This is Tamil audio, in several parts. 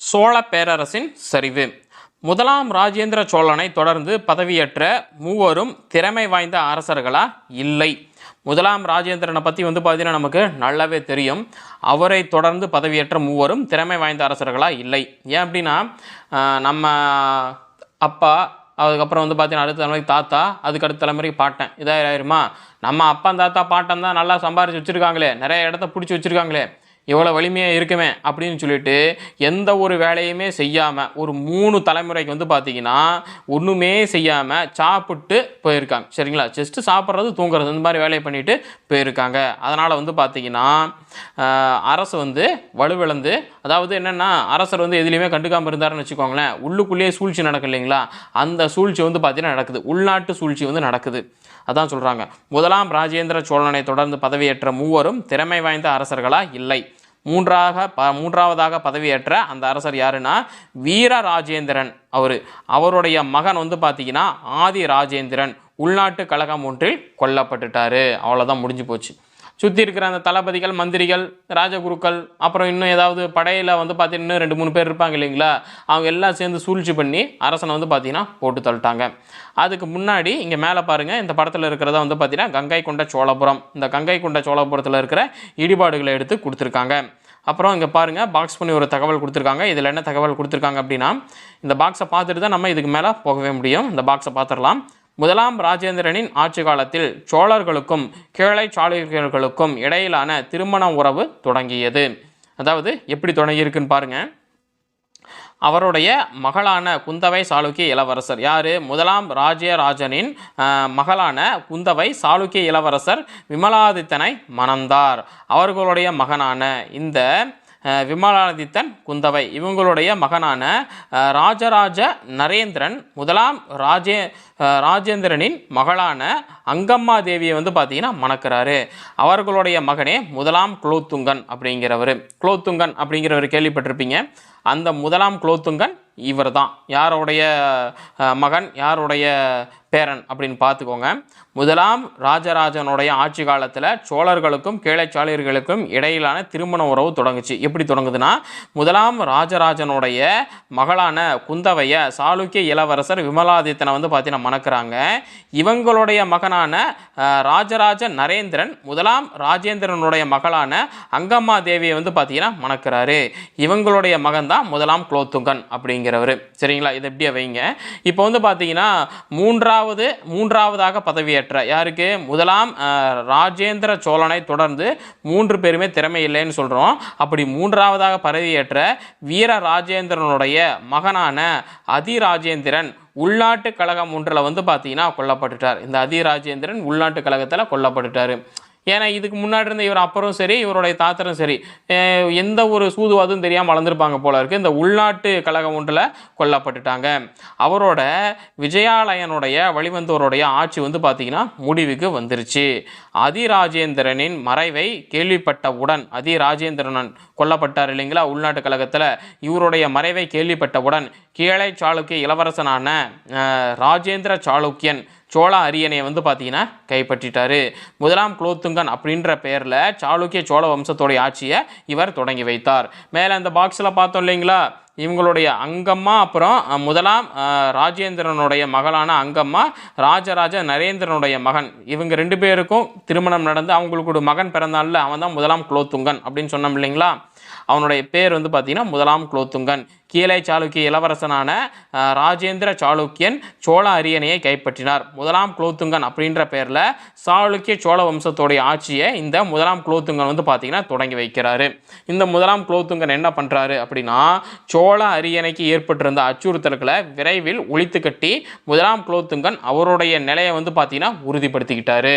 சோழ பேரரசின் சரிவு. முதலாம் ராஜேந்திர சோழனை தொடர்ந்து பதவியேற்ற மூவரும் திறமை வாய்ந்த அரசர்களா? இல்லை. முதலாம் ராஜேந்திரனை பற்றி வந்து பார்த்தீங்கன்னா நமக்கு நல்லாவே தெரியும். அவரை தொடர்ந்து பதவியேற்ற மூவரும் திறமை வாய்ந்த அரசர்களா? இல்லை. ஏன் அப்படின்னா நம்ம அப்பா அதுக்கப்புறம் வந்து பார்த்தீங்கன்னா அடுத்த தலைமுறைக்கு தாத்தா அதுக்கு அடுத்த தலைமுறைக்கு பாட்டன். இதாயிருமா நம்ம அப்பா தாத்தா பாட்டன் தான் நல்லா சம்பாரிச்சு வச்சுருக்காங்களே. நிறைய இடத்த பிடிச்சி வச்சுருக்காங்களே. இவ்வளோ வலிமையாக இருக்குமே அப்படின்னு சொல்லிட்டு எந்த ஒரு வேலையுமே செய்யாமல் ஒரு மூணு தலைமுறைக்கு வந்து பார்த்தீங்கன்னா ஒன்றுமே செய்யாமல் சாப்பிட்டு போயிருக்காங்க. சரிங்களா? ஜஸ்ட்டு சாப்பிட்றது தூங்குறது இந்த மாதிரி வேலையை பண்ணிட்டு போயிருக்காங்க. அதனால் வந்து பார்த்தீங்கன்னா அரசு வந்து வலுவிழந்து அதாவது என்னென்னா அரசர் வந்து எதுலேயுமே கண்டுக்காமல் இருந்தாருன்னு வச்சுக்கோங்களேன் உள்ளுக்குள்ளேயே சூழ்ச்சி நடக்கும் இல்லைங்களா? அந்த சூழ்ச்சி வந்து பார்த்திங்கன்னா நடக்குது. உள்நாட்டு சூழ்ச்சி வந்து நடக்குது. அதான் சொல்கிறாங்க முதலாம் ராஜேந்திர சோழனை தொடர்ந்து பதவியேற்ற மூவரும் திறமை வாய்ந்த அரசர்களாக இல்லை. மூன்றாக ப மூன்றாவதாக பதவியேற்ற அந்த அரசர் யாருன்னா வீர ராஜேந்திரன் அவர். அவருடைய மகன் வந்து பார்த்தீங்கன்னா ஆதி ராஜேந்திரன் உள்நாட்டு கழகம் ஒன்றில் கொல்லப்பட்டுட்டாரு. அவ்வளோதான் முடிஞ்சு போச்சு. சுற்றி இருக்கிற அந்த தளபதிகள் மந்திரிகள் ராஜகுருக்கள் அப்புறம் இன்னும் ஏதாவது படையில் வந்து பார்த்தீங்கன்னா இன்னும் ரெண்டு மூணு பேர் இருப்பாங்க இல்லைங்களா? அவங்க எல்லாம் சேர்ந்து சூழ்ச்சி பண்ணி அரசனை வந்து பார்த்தீங்கன்னா போட்டு தள்ளிட்டாங்க. அதுக்கு முன்னாடி இங்கே மேலே பாருங்கள் இந்த படத்தில் இருக்கிறத வந்து பார்த்தீங்கன்னா கங்கை கொண்ட சோழபுரம். இந்த கங்கை கொண்ட சோழபுரத்தில் இருக்கிற இடிபாடுகளை எடுத்து கொடுத்துருக்காங்க. அப்புறம் இங்கே பாருங்கள் பாக்ஸ் பண்ணி ஒரு தகவல் கொடுத்துருக்காங்க. இதில் என்ன தகவல் கொடுத்துருக்காங்க அப்படின்னா இந்த பாக்ஸை பார்த்துட்டு தான் நம்ம இதுக்கு மேலே போகவே முடியும். இந்த பாக்ஸை பார்த்துடலாம். முதலாம் ராஜேந்திரனின் ஆட்சி காலத்தில் சோழர்களுக்கும் கேளை சாளுக்கியர்களுக்கும் இடையிலான திருமண உறவு தொடங்கியது. அதாவது எப்படி தொடங்கியிருக்குன்னு பாருங்கள் அவருடைய மகளான குந்தவை சாளுக்கிய இளவரசர். யார்? முதலாம் ராஜ்யராஜனின் மகளான குந்தவை சாளுக்கிய இளவரசர் விமலாதித்தனை மணந்தார். அவர்களுடைய மகனான இந்த விமலாதித்தன் குந்தவை. இவங்களுடைய மகனான ராஜராஜ நரேந்திரன் முதலாம் ராஜே ராஜேந்திரனின் மகளான அங்கம்மா தேவியை வந்து பார்த்தீங்கன்னா மணக்கிறாரு. அவர்களுடைய மகனே முதலாம் குலோத்துங்கன் அப்படிங்கிறவர். குலோத்துங்கன் அப்படிங்கிறவர் கேள்விப்பட்டிருப்பீங்க. அந்த முதலாம் குலோத்துங்கன் இவர் தான் யாருடைய மகன் யாருடைய பேரன் அப்படின்னு பார்த்துக்கோங்க. முதலாம் ராஜராஜனுடைய ஆட்சி காலத்தில் சோழர்களுக்கும் கேளைச்சாளியர்களுக்கும் இடையிலான திருமண உறவு தொடங்குச்சு. எப்படி தொடங்குதுன்னா முதலாம் ராஜராஜனுடைய மகளான குந்தவைய சாளுக்கிய இளவரசர் விமலாதித்தனை வந்து பார்த்தீங்கன்னா மணக்கிறாங்க. இவங்களுடைய மகனான ராஜராஜ நரேந்திரன் முதலாம் ராஜேந்திரனுடைய மகளான அங்கம்மா தேவியை வந்து பார்த்தீங்கன்னா மணக்கிறாரு. இவங்களுடைய மகன் தான் முதலாம் குலோத்துங்கன் அப்படிங்கிறவர். சரிங்களா? இது எப்படியே வைங்க. இப்போ வந்து பார்த்தீங்கன்னா மூன்றாவது மூன்றாவதாக பதவியேற்ற. யாருக்கு? முதலாம் ராஜேந்திர சோழனை தொடர்ந்து மூன்று பேருமே திறமை இல்லைன்னு சொல்கிறோம் அப்படி மூன்றாவதாக பதவியேற்ற வீர ராஜேந்திரனுடைய மகனான அதிராஜேந்திரன் உள்நாட்டு கழகம் ஒன்றில் வந்து பார்த்தீங்கன்னா கொல்லப்பட்டுட்டார். இந்த அதிராஜேந்திரன் உள்நாட்டு கழகத்தில் கொல்லப்பட்டுட்டார். ஏன்னா இதுக்கு முன்னாடி இருந்த இவர் அப்பரும் சரி இவருடைய தாத்தரும் சரி எந்த ஒரு சூதுவாதும் தெரியாமல் வளர்ந்துருப்பாங்க போல இருக்குது இந்த உள்நாட்டு கழகம் ஒன்றில் கொல்லப்பட்டுட்டாங்க. அவரோட விஜயாலயனுடைய வழிவந்தோருடைய ஆட்சி வந்து பார்த்திங்கன்னா முடிவுக்கு வந்துருச்சு. அதிராஜேந்திரனின் மறைவை கேள்விப்பட்டவுடன் அதிராஜேந்திரன் கொல்லப்பட்டார் இல்லைங்களா? உள்நாட்டு கழகத்தில் இவருடைய மறைவை கேள்விப்பட்டவுடன் கீழை சாளுக்கிய இளவரசனான ராஜேந்திர சாளுக்கியன் சோழ அரியணையை வந்து பார்த்தீங்கன்னா கைப்பற்றிட்டார். முதலாம் குலோத்துங்கன் அப்படின்ற பெயரில் சாளுக்கிய சோழ வம்சத்தோடைய ஆட்சியை இவர் தொடங்கி வைத்தார். மேலே அந்த பாக்ஸில் பார்த்தோம் இல்லைங்களா? இவங்களுடைய அங்கம்மா அப்புறம் முதலாம் ராஜேந்திரனுடைய மகளான அங்கம்மா ராஜராஜ நரேந்திரனுடைய மகன். இவங்க ரெண்டு பேருக்கும் திருமணம் நடந்து அவங்களுக்கு ஒரு மகன் பிறந்தான்ல அவன் தான் முதலாம் குலோத்துங்கன் அப்படின்னு சொன்னோம் இல்லைங்களா? அவனுடைய பேர் வந்து பார்த்தீங்கன்னா முதலாம் குலோத்துங்கன். கீழே சாளுக்கிய இளவரசனான ராஜேந்திர சாளுக்கியன் சோழ அரியணையை கைப்பற்றினார். முதலாம் குலோத்துங்கன் அப்படின்ற பேரில் சாளுக்கிய சோழ வம்சத்தோடைய ஆட்சியை இந்த முதலாம் குலோத்துங்கன் வந்து பார்த்தீங்கன்னா தொடங்கி வைக்கிறாரு. இந்த முதலாம் குலோத்துங்கன் என்ன பண்ணுறாரு அப்படின்னா சோழ அரியணைக்கு ஏற்பட்டிருந்த அச்சுறுத்தல்களை விரைவில் ஒழித்து கட்டி முதலாம் குலோத்துங்கன் அவருடைய நிலையை வந்து பார்த்திங்கன்னா உறுதிப்படுத்திக்கிட்டாரு.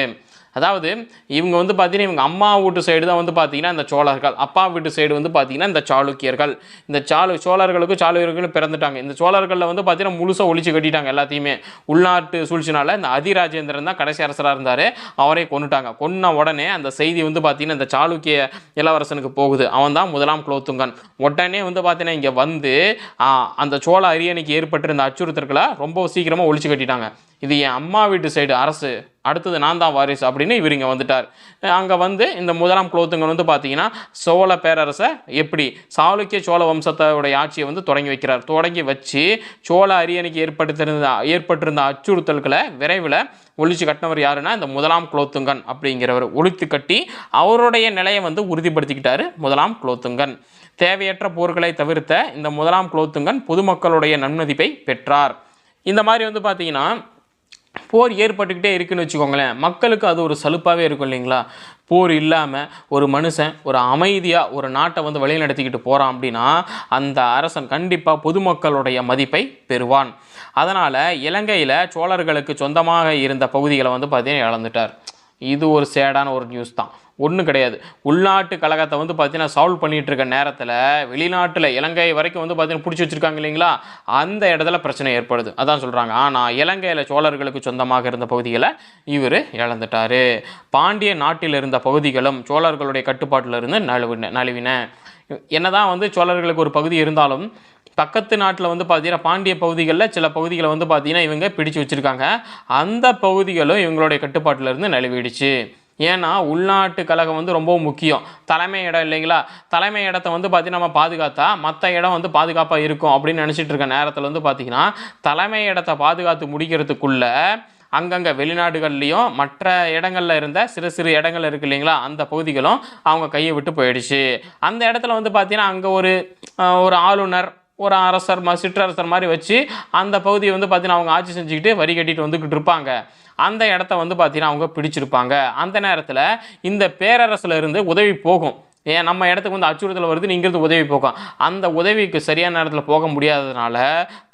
அதாவது இவங்க வந்து பார்த்தீங்கன்னா இவங்க அம்மா வீட்டு சைடு தான் வந்து பார்த்தீங்கன்னா இந்த சோழர்கள். அப்பா வீட்டு சைடு வந்து பார்த்தீங்கன்னா இந்த சாளுக்கியர்கள். இந்த சாலு சோழர்களுக்கும் சாளுக்கியர்களும் பிறந்துட்டாங்க. இந்த சோழர்களில் வந்து பார்த்தீங்கன்னா முழுசாக ஒழிச்சு கட்டிட்டாங்க எல்லாத்தையுமே. உள்நாட்டு சூழ்ச்சினால இந்த அதிராஜேந்திரன் தான் கடைசி அரசராக இருந்தார். அவரே கொண்டுட்டாங்க கொன்ன உடனே அந்த செய்தி வந்து பார்த்தீங்கன்னா இந்த சாளுக்கிய இளவரசனுக்கு போகுது. அவன் தான் முதலாம் குலோத்துங்கன். உடனே வந்து பார்த்தீங்கன்னா இங்கே வந்து அந்த சோழ அரியணைக்கு ஏற்பட்டிருந்த அச்சுறுத்தல்களை ரொம்ப சீக்கிரமாக ஒழிச்சு கட்டிட்டாங்க. இது என் அம்மா வீட்டு சைடு அரசு அடுத்தது நான் தான் வாரிசு அப்படின்னு இவர் இங்கே வந்துட்டார். அங்கே வந்து இந்த முதலாம் குலோத்துங்கன் வந்து பார்த்தீங்கன்னா சோழ பேரரசை எப்படி சாளுக்கிய சோழ வம்சத்தோடைய ஆட்சியை வந்து தொடங்கி வைக்கிறார். தொடங்கி வச்சு சோழ அரியணைக்கு ஏற்படுத்திருந்த ஏற்பட்டிருந்த அச்சுறுத்தல்களை விரைவில் ஒழிச்சு கட்டினவர் யாருன்னா இந்த முதலாம் குலோத்துங்கன் அப்படிங்கிறவர். ஒழித்து கட்டி அவருடைய நிலையை வந்து உறுதிப்படுத்திக்கிட்டாரு முதலாம் குலோத்துங்கன். தேவையற்ற போர்களை தவிர்த்த இந்த முதலாம் குலோத்துங்கன் பொதுமக்களுடைய நன்மதிப்பை பெற்றார். இந்த மாதிரி வந்து பார்த்தீங்கன்னா போர் ஏற்பட்டுக்கிட்டே இருக்குன்னு வச்சுக்கோங்களேன். மக்களுக்கு அது ஒரு சலுப்பாகவே இருக்கும் இல்லைங்களா? போர் இல்லாமல் ஒரு மனுஷன் ஒரு அமைதியாக ஒரு நாட்டை வந்து வழிநடத்திக்கிட்டு போகிறான் அப்படின்னா அந்த அரசன் கண்டிப்பாக பொதுமக்களுடைய மதிப்பை பெறுவான். அதனால் இலங்கையில் சோழர்களுக்கு சொந்தமாக இருந்த பகுதிகளை வந்து பார்த்தீங்கன்னா இழந்துட்டார். இது ஒரு சேடான ஒரு நியூஸ் தான். ஒன்றும் கிடையாது. உள்நாட்டு கழகத்தை வந்து பார்த்தீங்கன்னா சால்வ் பண்ணிகிட்டு இருக்க நேரத்தில் வெளிநாட்டில் இலங்கை வரைக்கும் வந்து பார்த்தீங்கன்னா பிடிச்சி வச்சிருக்காங்க இல்லைங்களா? அந்த இடத்துல பிரச்சனை ஏற்படுது. அதான் சொல்கிறாங்க ஆனால் இலங்கையில் சோழர்களுக்கு சொந்தமாக இருந்த பகுதிகளை இவர் இழந்துட்டார். பாண்டிய நாட்டில் இருந்த பகுதிகளும் சோழர்களுடைய கட்டுப்பாட்டில் இருந்து நழுவின நழுவின. என்னதான் வந்து சோழர்களுக்கு ஒரு பகுதி இருந்தாலும் பக்கத்து நாட்டில் வந்து பார்த்தீங்கன்னா பாண்டிய பகுதிகளில் சில பகுதிகளை வந்து பார்த்தீங்கன்னா இவங்க பிடிச்சு வச்சுருக்காங்க. அந்த பகுதிகளும் இவங்களுடைய கட்டுப்பாட்டில் இருந்து நழுவிடுச்சு. ஏன்னா உள்நாட்டு கழகம் வந்து ரொம்ப முக்கியம். தலைமை இடம் இல்லைங்களா? தலைமை இடத்த வந்து பார்த்தீங்கன்னா நம்ம பாதுகாத்தா மற்ற இடம் வந்து பாதுகாப்பாக இருக்கும் அப்படின்னு நினச்சிட்டு இருக்க நேரத்தில் வந்து பார்த்தீங்கன்னா தலைமை இடத்த பாதுகாத்து முடிக்கிறதுக்குள்ளே அங்கங்கே வெளிநாடுகள்லேயும் மற்ற இடங்கள்ல இருந்த சிறு சிறு இடங்கள் இருக்கு இல்லைங்களா? அந்த பகுதிகளும் அவங்க கையை விட்டு போயிடுச்சு. அந்த இடத்துல வந்து பார்த்தீங்கன்னா அங்கே ஒரு ஒரு ஆளுநர் ஒரு அரசர் ம சிற்றரசர் மாதிரி வச்சு அந்த பகுதியை வந்து பார்த்தீங்கன்னா அவங்க ஆட்சி செஞ்சுக்கிட்டு வரி கட்டிட்டு வந்துக்கிட்டு இருப்பாங்க. அந்த இடத்த வந்து பார்த்தீங்கன்னா அவங்க பிடிச்சிருப்பாங்க. அந்த நேரத்தில் இந்த பேரரசுல இருந்து உதவி போகும். ஏன் நம்ம இடத்துக்கு வந்து அச்சுறுத்தல் வருது இங்கிருந்து உதவி போகும். அந்த உதவிக்கு சரியான நேரத்தில் போக முடியாததுனால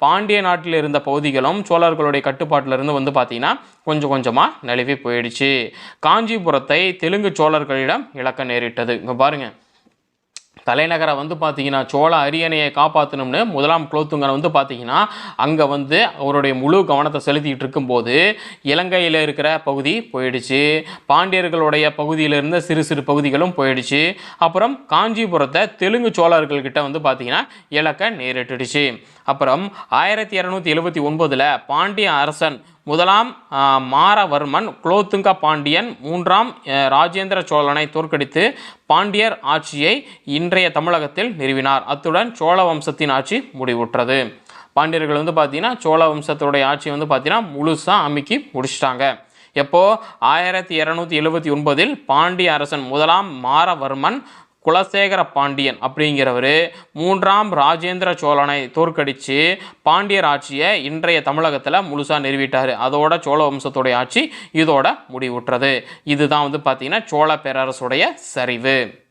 பாண்டிய நாட்டில் இருந்த பகுதிகளும் சோழர்களுடைய கட்டுப்பாட்டிலிருந்து வந்து பார்த்திங்கன்னா கொஞ்சம் கொஞ்சமாக நழுவி போயிடுச்சு. காஞ்சிபுரத்தை தெலுங்கு சோழர்களிடம் இழக்க நேரிட்டது. இங்கே பாருங்கள் தலைநகரை வந்து பார்த்தீங்கன்னா சோழ அரியணையை காப்பாற்றணும்னு முதலாம் குலோத்துங்கன் வந்து பார்த்தீங்கன்னா அங்கே வந்து அவருடைய முழு கவனத்தை செலுத்திட்டு இருக்கும்போது இலங்கையில் இருக்கிற பகுதி போயிடுச்சு. பாண்டியர்களுடைய பகுதியில் இருந்த சிறு சிறு பகுதிகளும் போயிடுச்சு. அப்புறம் காஞ்சிபுரத்தை தெலுங்கு சோழர்கள்கிட்ட வந்து பார்த்தீங்கன்னா இலக்கை நேரிட்டுடுச்சு. அப்புறம் ஆயிரத்தி இரநூத்தி எழுபத்தி ஒன்பதில் பாண்டிய அரசன் முதலாம் மாரவர்மன் குலோத்துங்க பாண்டியன் மூன்றாம் ராஜேந்திர சோழனை தோற்கடித்து பாண்டியர் ஆட்சியை இன்றைய தமிழகத்தில் நிறுவினார். அத்துடன் சோழ வம்சத்தின் ஆட்சி முடிவுற்றது. பாண்டியர்கள் வந்து பார்த்தீங்கன்னா சோழ வம்சத்துடைய ஆட்சி வந்து பார்த்தீங்கன்னா முழுசாக அமைக்கி முடிச்சிட்டாங்க. எப்போ? ஆயிரத்தி இரநூத்தி எழுபத்தி ஒன்பதில் பாண்டிய அரசன் முதலாம் மாரவர்மன் குலசேகர பாண்டியன் அப்படிங்கிறவர் மூன்றாம் ராஜேந்திர சோழனை தோற்கடித்து பாண்டியர் ஆட்சியை இன்றைய தமிழகத்தில் முழுசாக நிறுவிட்டார். அதோட சோழ வம்சத்துடைய ஆட்சி இதோட முடிவுற்றது. இதுதான் வந்து பார்த்திங்கன்னா சோழ பேரரசுடைய சரிவு.